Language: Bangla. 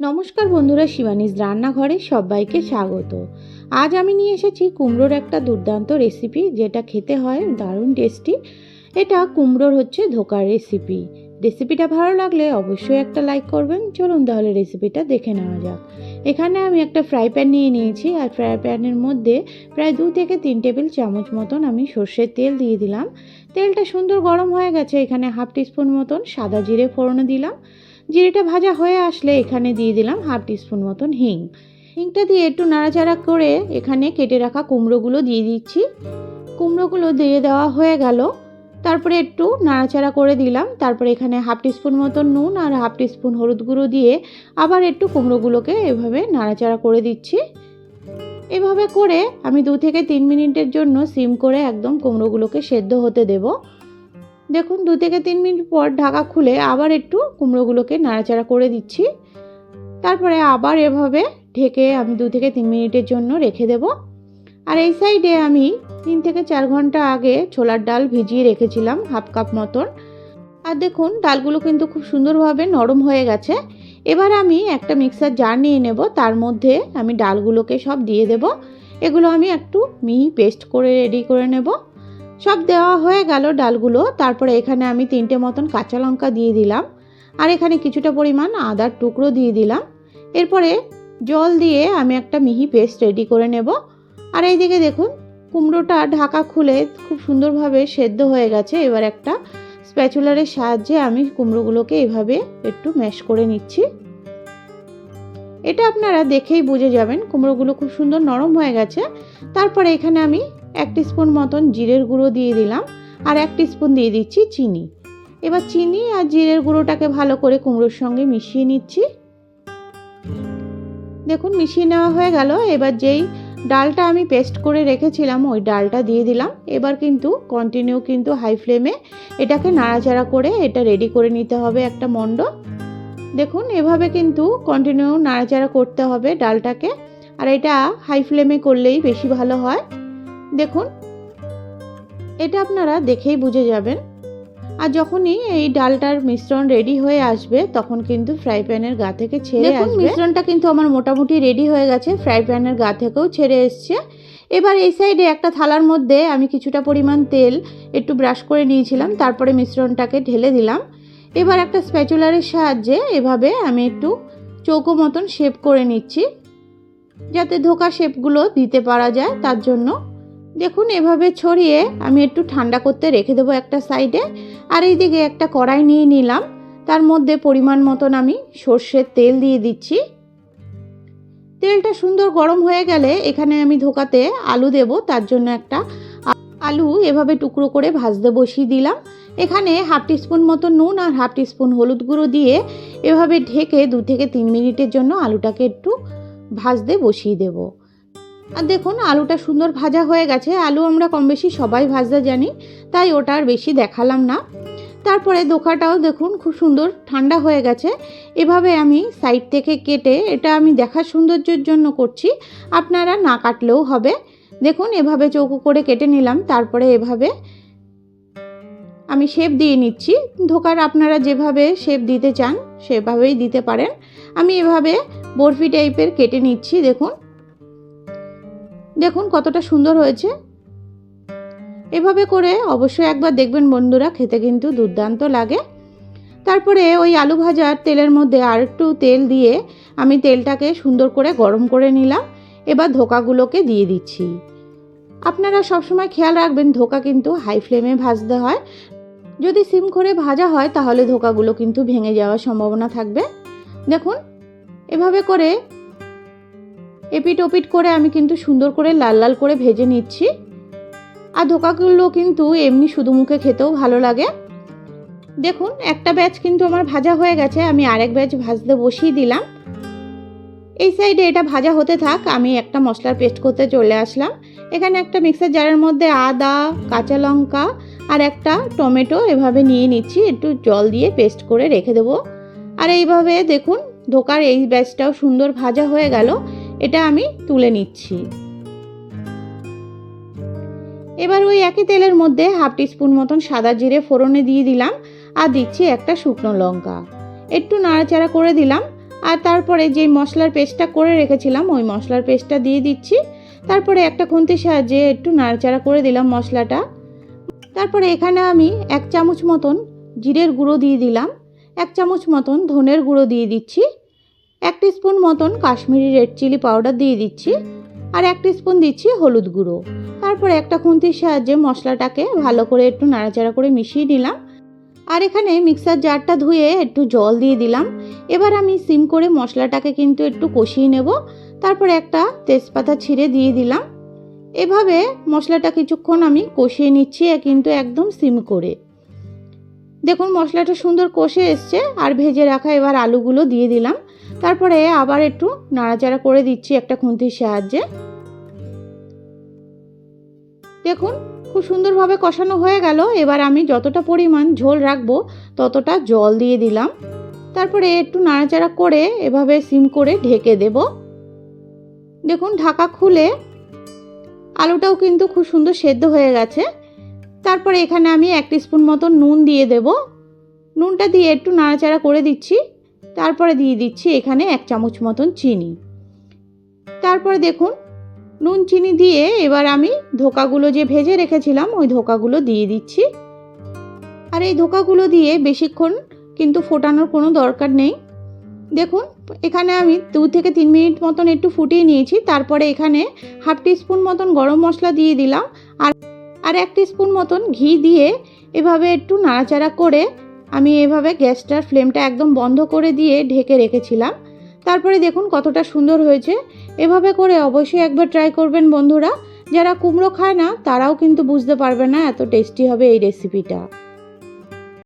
নমস্কার বন্ধুরা শিবানীস রান্নাঘরে সবাইকে স্বাগত। আজ আমি নিয়ে এসেছি কুমড়োর একটা দুর্দান্ত রেসিপি যেটা খেতে হয় দারুণ টেস্টি এটা কুমড়োর হচ্ছে ধোকার রেসিপি রেসিপিটা ভালো লাগলে অবশ্যই একটা লাইক করবেন। চলুন তাহলে রেসিপিটা দেখে নেওয়া যাক। এখানে আমি একটা ফ্রাই প্যান নিয়ে নিয়েছি, আর ফ্রাই প্যানের মধ্যে প্রায় দু থেকে তিন টেবিল চামচ মতন আমি সর্ষের তেল দিয়ে দিলাম। তেলটা সুন্দর গরম হয়ে গেছে, এখানে হাফ টিস্পুন মতন সাদা জিরে ফোড়নে দিলাম। জিরেটা ভাজা হয়ে আসলে এখানে দিয়ে দিলাম হাফ টিস্পুন মতন হিং। হিংটা দিয়ে একটু নাড়াচাড়া করে এখানে কেটে রাখা কুমড়োগুলো দিয়ে দিচ্ছি। কুমড়োগুলো দিয়ে দেওয়া হয়ে গেল। তারপরে একটু নাড়াচাড়া করে দিলাম। তারপরে এখানে হাফ টিস্পুন মতন নুন আর হাফ টিস্পুন হলুদ গুঁড়ো দিয়ে আবার একটু কুমড়োগুলোকে এভাবে নাড়াচাড়া করে দিচ্ছি। এভাবে করে আমি দু থেকে তিন মিনিটের জন্য সিম করে একদম কুমড়োগুলোকে সেদ্ধ হতে দেবো। দেখুন, দু থেকে তিন মিনিট পর ঢাকা খুলে আবার একটু কুমড়োগুলোকে নাড়াচাড়া করে দিচ্ছি। তারপরে আবার এভাবে ঢেকে আমি দু থেকে তিন মিনিটের জন্য রেখে দেব। আর এই সাইডে আমি তিন থেকে চার ঘণ্টা আগে ছোলার ডাল ভিজিয়ে রেখেছিলাম, হাফ কাপ মতন। আর দেখুন, ডালগুলো কিন্তু খুব সুন্দরভাবে নরম হয়ে গেছে। এবার আমি একটা মিক্সার জার নিয়ে নেব, তার মধ্যে আমি ডালগুলোকে সব দিয়ে দেব। এগুলো আমি একটু মিহি পেস্ট করে রেডি করে নেব। সব দেওয়া হয়ে গেল ডালগুলো। তারপরে এখানে আমি তিনটে মতন কাঁচা লঙ্কা দিয়ে দিলাম। আর এখানে কিছুটা পরিমাণ আদার টুকরো দিয়ে দিলাম। এরপরে জল দিয়ে আমি একটা মিহি পেস্ট রেডি করে নেব। আর এইদিকে দেখুন, কুমড়োটা ঢাকা খুলে খুব সুন্দরভাবে সেদ্ধ হয়ে গেছে। এবার একটা স্প্যাচুলারের সাহায্যে আমি কুমড়োগুলোকে এভাবে একটু ম্যাশ করে নিচ্ছি। এটা আপনারা দেখেই বুঝে যাবেন, কুমড়োগুলো খুব সুন্দর নরম হয়ে গেছে। তারপরে এখানে আমি এক স্পুন মতন জিরের গুঁড়ো দিয়ে দিলাম আর এক স্পুন দিয়ে দিচ্ছি চিনি। এবার চিনি আর জিরের গুঁড়োটাকে ভালো করে কুমড়োর সঙ্গে মিশিয়ে নিচ্ছি। দেখুন, মিশিয়ে নেওয়া হয়ে গেল। এবার যেই ডালটা আমি পেস্ট করে রেখেছিলাম, ওই ডালটা দিয়ে দিলাম। এবার কিন্তু কন্টিনিউ কিন্তু হাই ফ্লেমে এটাকে নাড়াচাড়া করে এটা রেডি করে নিতে হবে একটা মণ্ড দেখুন, এভাবে কিন্তু কন্টিনিউ নাড়াচাড়া করতে হবে ডালটাকে। আর এটা হাই ফ্লেমে করলেই বেশি ভালো হয়। দেখুন এটা আপনারা দেখেই বুঝে যাবেন। আর যখনই এই ডালটার মিশ্রণ রেডি হয়ে আসবে তখন কিন্তু ফ্রাই প্যানের গা থেকে ছেড়ে আসবে। মিশ্রণটা কিন্তু আমার মোটামুটি রেডি হয়ে গেছে ফ্রাই প্যানের গা থেকেও ছেড়ে এসছে। এবার এই সাইডে একটা থালার মধ্যে আমি কিছুটা পরিমাণ তেল একটু ব্রাশ করে নিয়েছিলাম তারপরে মিশ্রণটাকে ঢেলে দিলাম। এবার একটা স্প্যাচুলারের সাহায্যে এভাবে আমি একটু চৌকো মতন শেপ করে নিচ্ছি যাতে ধোকা শেপগুলো দিতে পারা যায় তার জন্য। দেখুন, এভাবে ছড়িয়ে আমি একটু ঠান্ডা করতে রেখে দেবো একটা সাইডে। আর এইদিকে একটা কড়াই নিয়ে নিলাম। তার মধ্যে পরিমাণ মতন আমি সর্ষের তেল দিয়ে দিচ্ছি। তেলটা সুন্দর গরম হয়ে গেলে এখানে আমি ধোকাতে আলু দেব। তার জন্য একটা আলু এভাবে টুকরো করে ভাজতে বসিয়ে দিলাম। এখানে হাফ টিস্পুন মতো নুন আর হাফ টিস্পুন হলুদ গুঁড়ো দিয়ে এভাবে ঢেকে দু থেকে তিন মিনিটের জন্য আলুটাকে একটু ভাজতে বসিয়ে দেবো। আর দেখুন, আলুটা সুন্দর ভাজা হয়ে গেছে। আলু আমরা কম বেশি সবাই ভাজা জানি, তাই ওটা আর বেশি দেখালাম না। তারপরে দোকাটাও দেখুন, খুব সুন্দর ঠান্ডা হয়ে গেছে। এভাবে আমি সাইড থেকে কেটে এটা আমি দেখার সৌন্দর্যের জন্য করছি, আপনারা না কাটলেও হবে। দেখুন, এভাবে চৌকো করে কেটে নিলাম, তারপরে এভাবে আমি শেপ দিয়ে নিচ্ছি। ধোকার আপনারা যেভাবে শেপ দিতে চান, সেভাবেই দিতে পারেন। আমি এভাবে বরফি টাইপের কেটে নিচ্ছি, দেখুন। দেখুন কতটা সুন্দর হয়েছে। এভাবে করে অবশ্যই একবার দেখবেন বন্ধুরা, খেতে কিন্তু দুর্দান্ত লাগে। তারপরে ওই আলু ভাজার তেলের মধ্যে আর একটু তেল দিয়ে আমি তেলটাকে সুন্দর করে গরম করে নিলাম। এবার ধোকাগুলোকে দিয়ে দিচ্ছি। আপনারা সবসময় খেয়াল রাখবেন, ধোকা কিন্তু হাই ফ্লেমে ভাজতে হয়। যদি সিম করে ভাজা হয়, তাহলে ধোকাগুলো কিন্তু ভেঙে যাওয়ার সম্ভাবনা থাকবে। দেখুন, এভাবে করে এপিট ওপিট করে আমি কিন্তু সুন্দর করে লাল লাল করে ভেজে নিচ্ছি। আর ধোকাগুলো কিন্তু এমনি শুধু মুখে খেতেও ভালো লাগে। দেখুন, একটা ব্যাচ কিন্তু আমার ভাজা হয়ে গেছে, আমি আরেক ব্যাচ ভাজতে বসিয়ে দিলাম। এই সাইডে এটা ভাজা হতে থাক, আমি একটা মশলার পেস্ট করতে চলে আসলাম। এখানে একটা মিক্সার জারের মধ্যে আদা, কাঁচা লঙ্কা আর একটা টমেটো এভাবে নিয়ে নিচ্ছি, একটু জল দিয়ে পেস্ট করে রেখে দেবো। আর এইভাবে দেখুন, ধোকার এই ব্যাচটাও সুন্দর ভাজা হয়ে গেল। এটা আমি তুলে নিচ্ছি। এবার ওই একই তেলের মধ্যে হাফ টিস্পুন মতন সাদা জিরে ফোড়নে দিয়ে দিলাম আর দিচ্ছি একটা শুকনো লঙ্কা। একটু নাড়াচাড়া করে দিলাম আর তারপরে যেই মশলার পেস্টটা করে রেখেছিলাম ওই মশলার পেস্টটা দিয়ে দিচ্ছি। তারপরে একটা খুন্তির সাহায্যে একটু নাড়াচাড়া করে দিলাম মশলাটা। তারপরে এখানে আমি এক চামচ মতন জিরের গুঁড়ো দিয়ে দিলাম। এক চামচ মতন ধনের গুঁড়ো দিয়ে দিচ্ছি। এক স্পুন মতন কাশ্মীরি রেড চিলি পাউডার দিয়ে দিচ্ছি আর এক স্পুন দিচ্ছি হলুদ গুঁড়ো। তারপরে একটা খুন্তির সাহায্যে মশলাটাকে ভালো করে একটু নাড়াচাড়া করে মিশিয়ে নিলাম। আর এখানে মিক্সার জারটা ধুয়ে একটু জল দিয়ে দিলাম। এবার আমি সিম করে মশলাটাকে কিন্তু একটু কষিয়ে নেব। তারপরে একটা তেজপাতা ছিঁড়ে দিয়ে দিলাম। এভাবে মশলাটা কিছুক্ষণ আমি কষিয়ে নিচ্ছি কিন্তু একদম সিম করে। দেখুন মশলাটা সুন্দর কষে এসছে। আর ভেজে রাখা এবার আলুগুলো দিয়ে দিলাম। তারপরে আবার একটু নাড়াচাড়া করে দিচ্ছি একটা খুন্তির সাহায্যে। দেখুন, খুব সুন্দরভাবে কষানো হয়ে গেল। এবার আমি যতটা পরিমাণ ঝোল রাখব, ততটা জল দিয়ে দিলাম। তারপরে একটু নাড়াচাড়া করে এভাবে সিম করে ঢেকে দেব। দেখুন, ঢাকা খুলে আলুটাও কিন্তু খুব সুন্দর সেদ্ধ হয়ে গেছে। তারপরে এখানে আমি এক স্পুন মতো নুন দিয়ে দেব। নুনটা দিয়ে একটু নাড়াচাড়া করে দিচ্ছি। তারপরে দিয়ে দিচ্ছি এখানে এক চামচ মতন চিনি। তারপরে দেখুন, নুন চিনি দিয়ে এবার আমি ধোকাগুলো যে ভেজে রেখেছিলাম, ওই ধোকাগুলো দিয়ে দিচ্ছি। আর এই ধোকাগুলো দিয়ে বেশিক্ষণ কিন্তু ফোটানোর কোনো দরকার নেই। দেখুন, এখানে আমি দু থেকে তিন মিনিট মতন একটু ফুটিয়ে নিয়েছি, তারপরে এখানে হাফ স্পুন মতন গরম মশলা দিয়ে দিলাম। আর আর এক স্পুন মতন ঘি দিয়ে এভাবে একটু নাড়াচাড়া করে আমি এভাবে গ্যাসটার ফ্লেমটা একদম বন্ধ করে দিয়ে ঢেকে রেখেছিলাম। তারপরে দেখুন কতটা সুন্দর হয়েছে। এভাবে করে অবশ্যই একবার ট্রাই করবেন বন্ধুরা। যারা কুমড়ো খায় না, তারাও কিন্তু বুঝতে পারবে না এত টেস্টি হবে এই রেসিপিটা